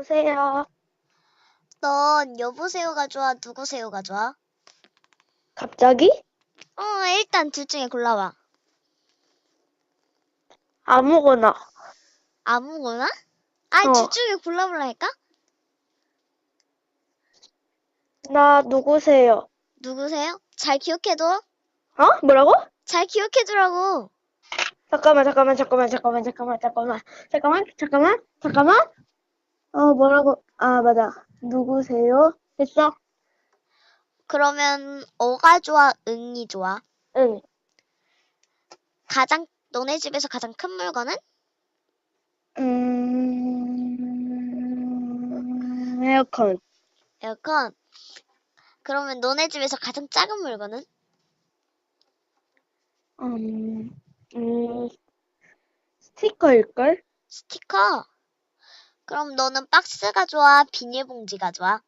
여보세요. 넌 여보세요가 좋아, 누구세요가 좋아? 갑자기? 어, 일단 둘 중에 골라봐. 아무거나. 아무거나? 아니, 어. 둘 중에 골라보라니까? 나 누구세요? 누구세요? 잘 기억해둬. 어? 뭐라고? 잘 기억해두라고. 잠깐만, 잠깐만, 잠깐만, 잠깐만, 잠깐만, 잠깐만, 잠깐만, 잠깐만, 잠깐만. 어, 뭐라고? 아, 맞아. 누구세요? 됐어? 그러면 어가 좋아, 응이 좋아? 응. 가장 너네 집에서 가장 큰 물건은? 음, 에어컨. 에어컨. 그러면 너네 집에서 가장 작은 물건은? 음, 음, 스티커일걸? 스티커. 그럼 너는 박스가 좋아, 비닐봉지가 좋아?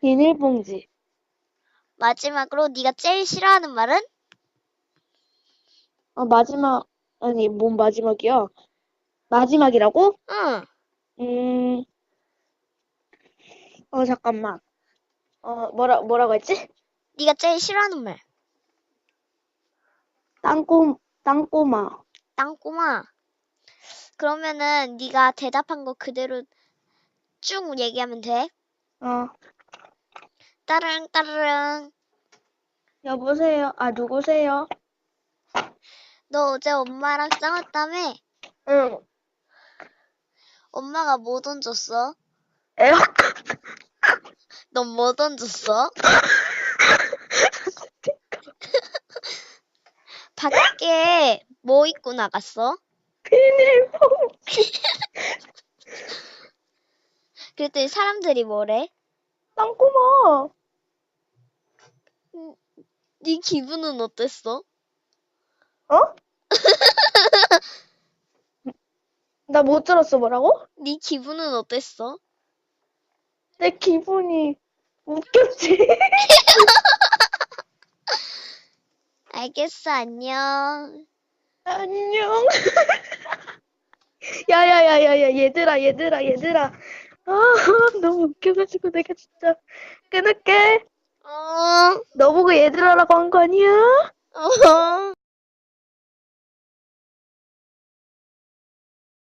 비닐봉지. 마지막으로 네가 제일 싫어하는 말은? 어, 마지막, 아니, 뭔 마지막이야? 마지막이라고? 응. 음, 어, 잠깐만. 어, 뭐라, 뭐라고 했지? 네가 제일 싫어하는 말. 땅꼬, 땅꼬마. 땅꼬마. 그러면은 네가 대답한 거 그대로 쭉 얘기하면 돼. 어, 따르릉 따르릉. 여보세요? 아, 누구세요? 너 어제 엄마랑 싸웠다며? 응, 엄마가 뭐 던졌어? 에어컨. 넌 뭐 던졌어? 밖에 뭐 입고 나갔어? 비닐봉지. 그랬더니 사람들이 뭐래? 땅꼬마. 네 기분은 어땠어? 어? 나 못 들었어, 뭐라고? 네 기분은 어땠어? 내 기분이 웃겼지. 알겠어, 안녕. 안녕. 야야야야야 얘들아 얘들아 얘들아. 아 너무 웃겨가지고 내가 진짜 끊을게. 어, 너 보고 얘들아라고 한 거 아니야? 어.